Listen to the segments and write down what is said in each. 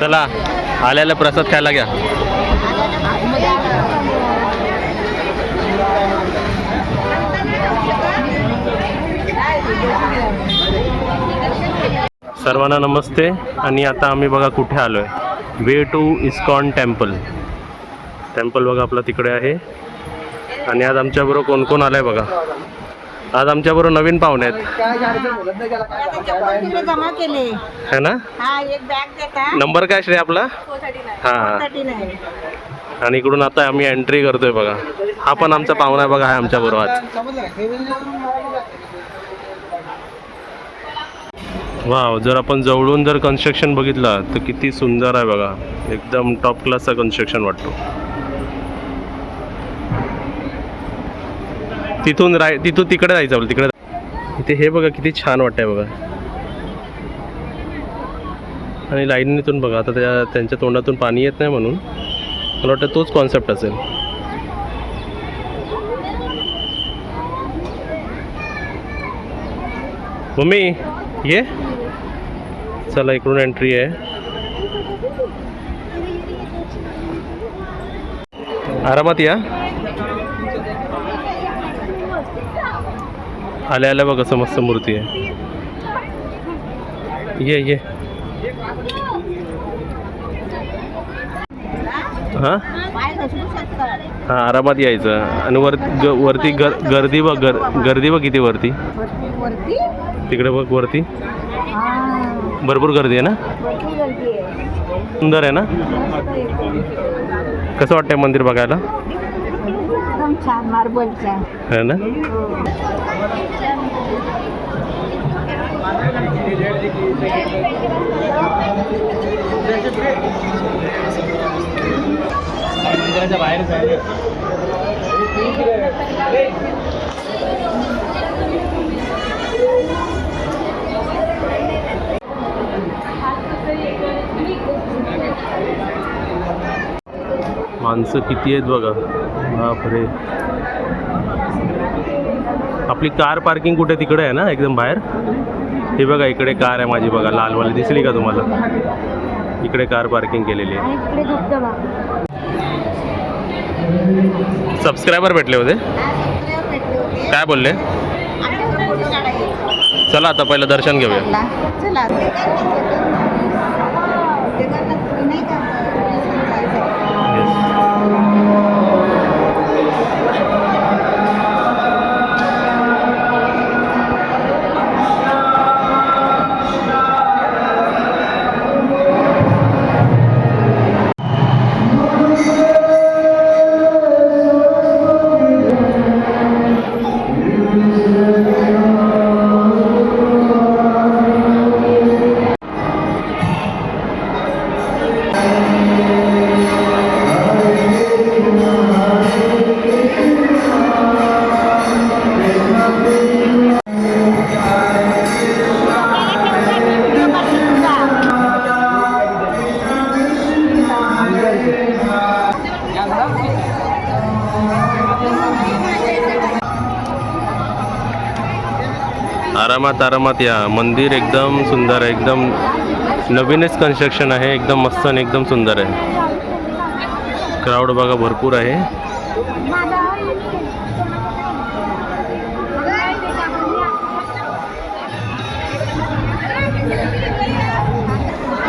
चला आल्याला प्रसाद खायला घ्या. सर्वांना नमस्ते आणि आता आम्ही बघा कुठे आलो आहे way to ISKCON temple. Temple बघा आपला तिकडे आहे. आणि आज आमच्याबरोबर कोण कोण आलं आहे बघा. आज आमच्याबरोबर नवीन पाहुणे आहेत. तिकडे जमा केले. है ना? हा एक बॅग देता. नंबर काय श्रेय आपला? हां आणि इकडून आता आम्ही एंट्री करतोय बघा. हा पण आमचा पाहुणा आहे बघा आहे आमच्या बरोबर आज वाव जर आपण जवळून जर कन्स्ट्रक्शन बघितलं तर किती सुंदर आहे बघा. एकदम टॉप क्लासचा कन्स्ट्रक्शन वाटतो. तिथून राय तिथून तिकडे जायचं आपलं तिकडे इथे हे बघा किती छान वाटतंय बघा. आणि लाईनीतून बघा आता त्या त्यांच्या तोंडातून पाणी येत नाही म्हणून. मला वाटतं तोच कॉन्सेप्ट असेल. मम्मी ये. चला इकडून एंट्री आहे. आरामात या. आल्या आल्या बघा असं मस्त मूर्ती आहे. ये ये. हां? हां आरामात यायचं. आणि वर ग वरती गर गर्दी बघ गर गर्दी बघ किती वरती. तिकडे बघ वरती. भरपूर गर्दी आहे ना? सुंदर आहे ना? कसं वाटतंय मंदिर बघायला? एकदम छान मार्बलचा है ना माणसं किती आहेत बघा. बापरे. आपली कार पार्किंग कुठे? तिकडे आहे ना एकदम बाहेर? हे बघा इकडे कार आहे माझी बघा लालवाली. दिसली का तुम्हाला? इकडे कार पार्किंग केलेली आहे. सबस्क्रायबर भेटले होते? काय बोलले? चला आता पहिलं दर्शन घेऊया. आरामात आरामात या. मंदिर एकदम सुंदर आहे. एकदम नवीनच कन्स्ट्रक्शन आहे. एकदम मस्त आणि एकदम सुंदर आहे. क्राऊड बघा भरपूर आहे.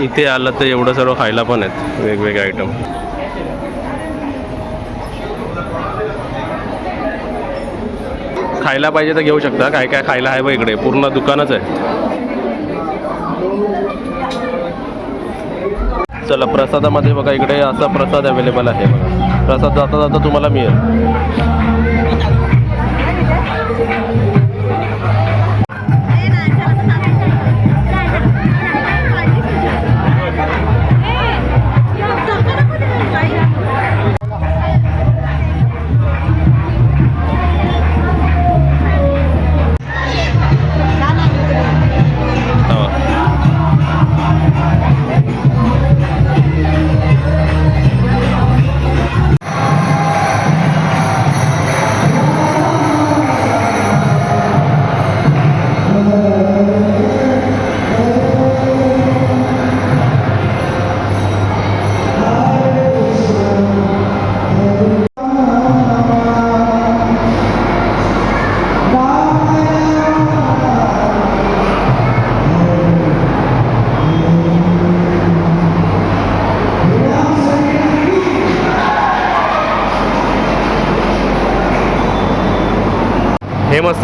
इथे आलं तर एवढं सर्व खायला पण आहेत. वेगवेगळे आयटम खायला पाहिजे तर घेऊ शकता. काय काय खायला आहे बघ इकडे. पूर्ण दुकानच आहे. चला प्रसादामध्ये बघा इकडे असा प्रसाद अवेलेबल आहे बघा. प्रसाद जाता जाता तुम्हाला मिळेल.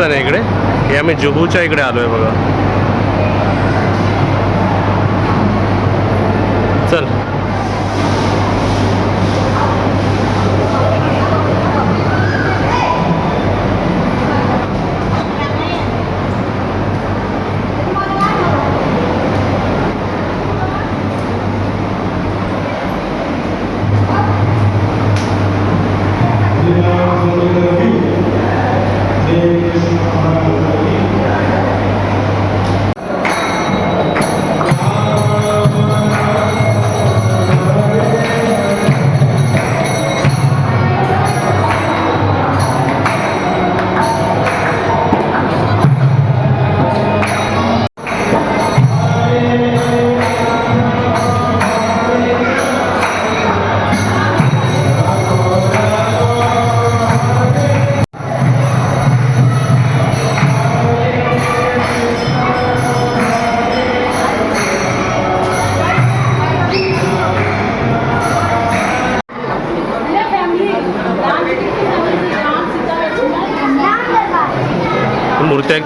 मस्त आहे ना इकडे? हे आम्ही जुहूच्या इकडे आलोय बघा. चल.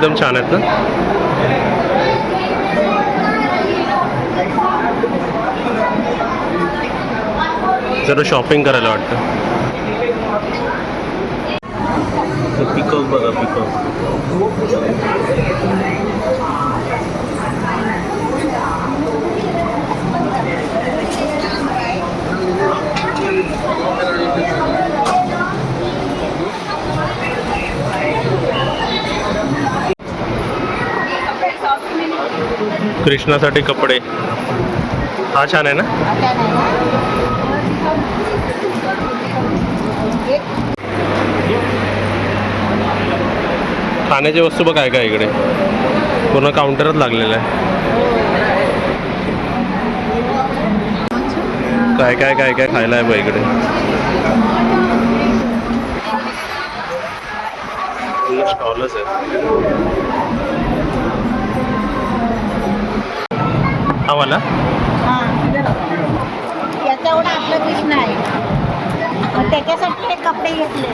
एकदम छान आहेत ना? जरा शॉपिंग करायला वाटतं. पिकअप बघा पिकअप कृष्णासाठी कपडे. हा छान आहे ना? खाण्याची वस्तू बघ आहे काय इकडे. पूर्ण काउंटरच लागलेलं आहे. काय काय काय काय खायला आहे बघ इकडे. स्टॉलच आहे. हा हा. याचा एवढा आपला कृष्ण आहे मग त्याच्यासाठी हे कपडे घेतले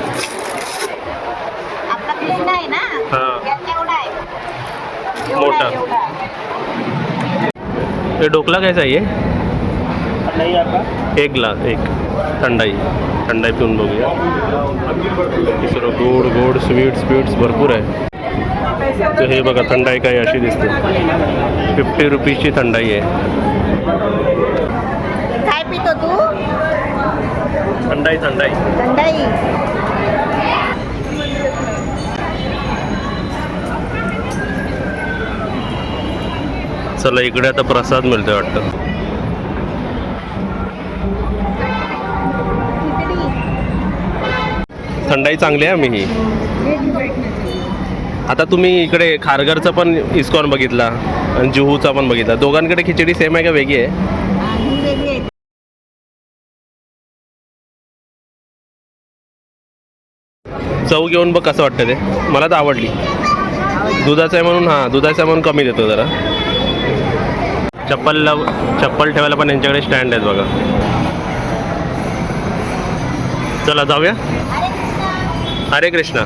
आपला आहे ना हा. याचा एवढा आहे एवढा मोठा. आहे, एवढा आहे. ये ढोकला कैसा आहे ये? एक ग्लास एक थंडाई थंडाई पिऊन बघूया दुसरं गोड गोड स्वीट स्वीट्स भरपूर आहे तर हे बघा थंडाई काय अशी दिसते. फिफ्टी रुपीजची थंडाई आहे. काय पितो तू? थंडाई थंडाई. थंडाई. चला इकडे आता प्रसाद मिळतोय वाटतं. थंडाई चांगली आहे आम्ही ही. आता तुम्ही इकडे खारघरचा पण इस्कॉन बघितला आणि जुहूचा पण बघितला. दोघांकडे खिचडी सेम आहे का वेगळी आहे? चव घेऊन बघ कसं वाटतं ते. मला तर आवडली. दुधाचं आहे म्हणून हां दुधाचं आहे म्हणून कमी देतो जरा. चप्पल लव चप्पल ठेवायला पण यांच्याकडे स्टँड आहेत बघा. चला जाऊया. अरे हरे कृष्णा.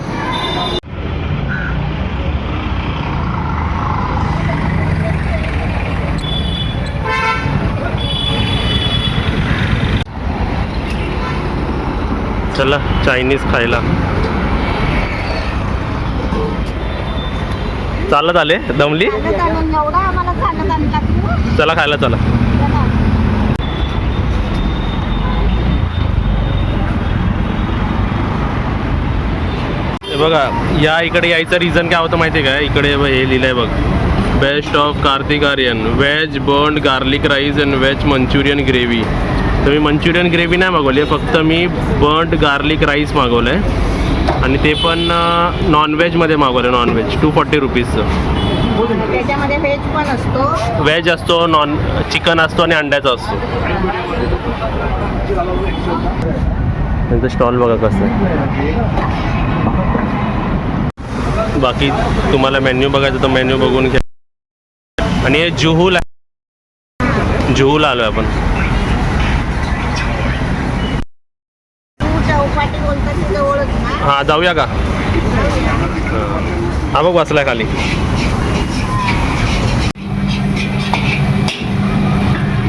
चला चायनीज खायला. चालत आले दमली? चला खायला चला. बघा या इकडे यायचं रिझन काय होतं माहिती आहे का? इकडे ब- हे लिहिलंय बघ. Best of Kartik Aaryan veg burn garlic rice and veg Manchurian gravy तर मी मंचुरियन ग्रेव्ही नाही मागवली आहे फक्त मी बर्ड गार्लिक राईस मागवलं आहे. आणि ते पण नॉनव्हेजमध्ये मागवलं आहे नॉनव्हेज टू फॉर्टी रुपीजचं त्याच्यामध्ये व्हेज पण असतो. व्हेज असतो नॉन चिकन असतो आणि अंड्याचा असतो. त्यांचं स्टॉल बघा कसं आहे. बाकी तुम्हाला मेन्यू बघायचं तर मेन्यू बघून घ्या. आणि हे जुहूला जुहूला आलो आपण तू चौपाटी बोलतात ती जवळच ना हां जाऊया का? हा बघ बसलाय खाली.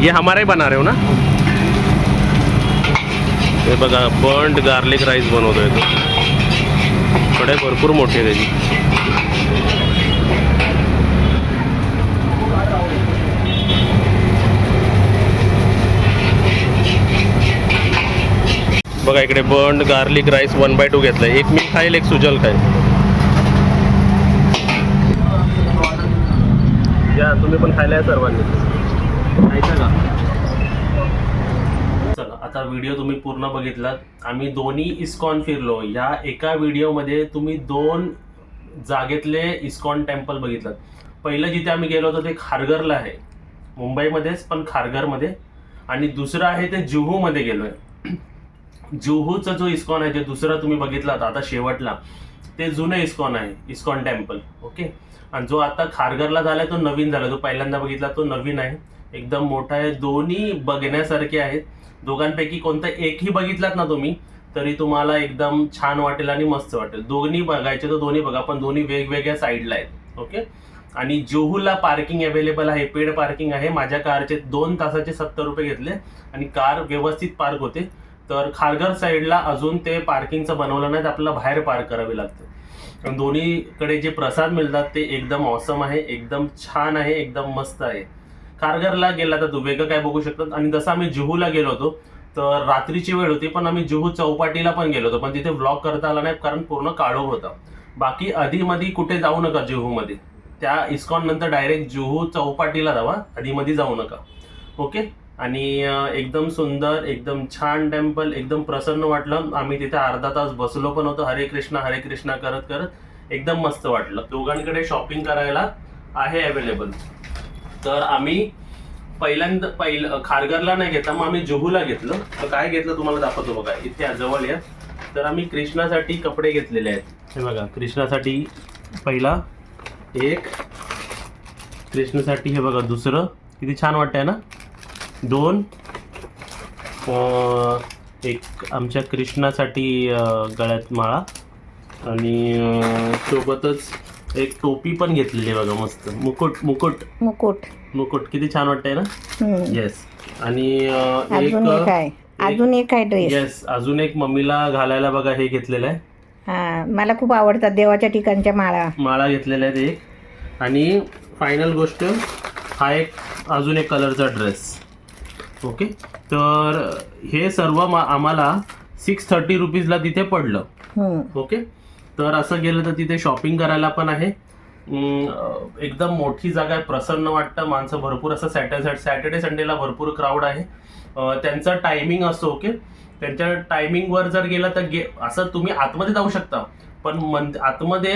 ये हमारा ही बना रहे हो ना? हे बघा बर्न्ड गार्लिक राईस बनवतोय तो. कडे भरपूर मोठी आहे त्याची. बघा इकडे burnt garlic rice one by two घेतलं एक मी खाईल एक सुजल खाईल. या तुम्ही पण खायला या सर्वांनी. खायचं का? चला आता व्हिडिओ तुम्ही पूर्ण बघितलात. आम्ही दोन्ही इस्कॉन फिरलो. या एका व्हिडिओमध्ये तुम्ही दोन जागेतले इस्कॉन टेम्पल बघितलं. पहिलं जिथे आम्ही गेलो होतो ते खारघरला आहे. मुंबईमध्येच पण खारघरमध्ये. आणि दुसरं आहे ते जुहूमध्ये गेलो आहे जुहूचा जो इस्कॉन आहे जे दुसरा तुम्ही बघितला आता शेवटला ते जुनं इस्कॉन आहे इस्कॉन टेम्पल ओके? आणि जो आता खारघरला झाला तो नवीन झाला जो पहिल्यांदा बघितला तो नवीन आहे. एकदम मोठा आहे. दोन्ही बघण्यासारखे आहेत. दोघांपैकी कोणतं एकही बघितलात ना तुम्ही तरी तुम्हाला एकदम छान वाटेल आणि मस्त वाटेल. दोन्ही बघायचे तर दोन्ही बघा पण दोन्ही वेगवेगळ्या साईडला आहेत ओके? आणि जुहूला पार्किंग अवेलेबल आहे पेड पार्किंग आहे. माझ्या कारचे दोन तासाचे सत्तर रुपये घेतले आणि कार व्यवस्थित पार्क होते. तर खारघर साईडला अजून ते पार्किंगचं बनवलं नाही तर आपल्याला बाहेर पार्क करावी लागते. दोन्हीकडे जे प्रसाद मिळतात ते एकदम ऑसम आहे एकदम छान आहे एकदम मस्त आहे. खारघरला गेला तर तू वेगळं काय बघू शकतात. आणि जसं आम्ही जुहूला गेलो होतो तर रात्रीची वेळ होती पण आम्ही जुहू चौपाटीला पण गेलो होतो पण तिथे व्लॉग करता आला नाही कारण पूर्ण काळोख होता. बाकी आधीमध्ये कुठे जाऊ नका जुहूमध्ये. त्या इस्कॉन नंतर डायरेक्ट जुहू चौपाटीला जावा आधीमध्ये जाऊ नका. ओके? आणि एकदम सुंदर एकदम छान टेम्पल एकदम प्रसन्न वाटलं. आम्ही तिथे अर्धा तास बसलो पण होतो. हरे कृष्णा हरे कृष्णा करत करत एकदम मस्त वाटलं. दोघांकडे शॉपिंग करायला आहे अवेलेबल तर आम्ही पहिल्यांदा पहिलं खारघरला नाही घेतला मग आम्ही जुहूला घेतलं. तर काय घेतलं तुम्हाला दाखवतो बघा. इथे जवळ या तर आम्ही कृष्णासाठी कपडे घेतलेले आहेत. हे बघा कृष्णासाठी पहिला एक कृष्णासाठी हे बघा दुसरं. किती छान वाटतंय ना? दोन. एक आमच्या कृष्णासाठी गळ्यात माळा. आणि सोबतच एक टोपी पण घेतलेली आहे बघा मस्त. मुकुट मुकुट. मुकुट. मुकुट. किती छान वाटतंय ना. येस आणि एक अजून एक आहे ड्रेस येस अजून एक मम्मीला घालायला बघा हे घेतलेलं आहे. हा मला खूप आवडतात देवाच्या ठिकाणच्या माळा. माळा घेतलेल्या आहेत एक. आणि फायनल गोष्ट हा एक अजून एक कलरचा ड्रेस ओके? तर हे सर्व आम्हाला सिक्स थर्टी रुपीजला तिथे पडलं. हम्म. ओके? तर असं गेलं तर तिथे शॉपिंग करायला पण आहे. एकदम मोठी जागा आहे प्रसन्न वाटतं माणसं भरपूर असं सॅटर्डे सॅटर्डे संडेला भरपूर क्राऊड आहे. त्यांचा टायमिंग असतो ओके? त्यांच्या टायमिंगवर जर गेलं तर गे असं तुम्ही आतमध्ये जाऊ शकता. पण मन आतमध्ये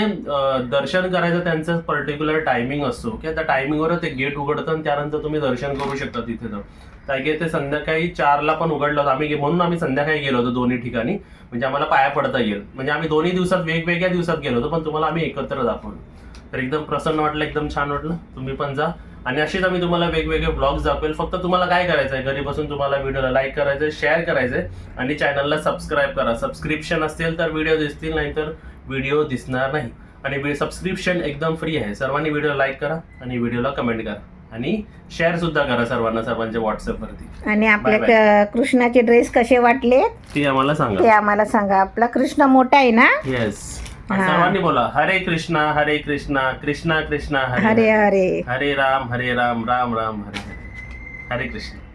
दर्शन करायचं त्यांचं पर्टिक्युलर टायमिंग असतो. की त्या टायमिंगवर ते गेट उघडतं आणि त्यानंतर तुम्ही दर्शन करू शकता तिथे तर. काय ते संध्याकाळी चारला पण उघडलं होतं. आम्ही म्हणून आम्ही संध्याकाळी गेलो होतो दोन्ही ठिकाणी. म्हणजे आम्हाला पाया पडता येईल. म्हणजे आम्ही दोन्ही दिवसात वेगवेगळ्या दिवसात गेलो होतो पण तुम्हाला आम्ही एकत्र दाखवलो. तर एकदम प्रसन्न वाटलं एकदम छान वाटलं. तुम्ही पण जा. आणि असेच आम्ही तुम्हाला वेगवेगळे ब्लॉग्स दाखवेल. फक्त तुम्हाला काय करायचं आहे घरी बसून तुम्हाला व्हिडिओला लाईक करायचं आहे शेअर करायचं आहे आणि चॅनलला सबस्क्राईब करा. सबस्क्रिप्शन असतील तर व्हिडिओ दिसतील नाहीतर व्हिडिओ दिसणार नाही. आणि सबस्क्रिप्शन एकदम फ्री आहे. सर्वांनी व्हिडिओ लाईक करा आणि व्हिडिओला कमेंट करा. आणि शेअर सुद्धा करा सर्वांना सर्वांच्या व्हॉट्सअपवरती आणि आपल्या कृष्णाचे ड्रेस कसे वाटले ते आम्हाला ते सांगा आम्हाला सांगा. आपला कृष्ण मोठा आहे ना? येस. सर्वांनी बोला. हरे कृष्णा हरे कृष्णा कृष्णा कृष्णा हरे हरे. हरे. हरे राम हरे राम राम राम हरे हरे. हरे कृष्ण.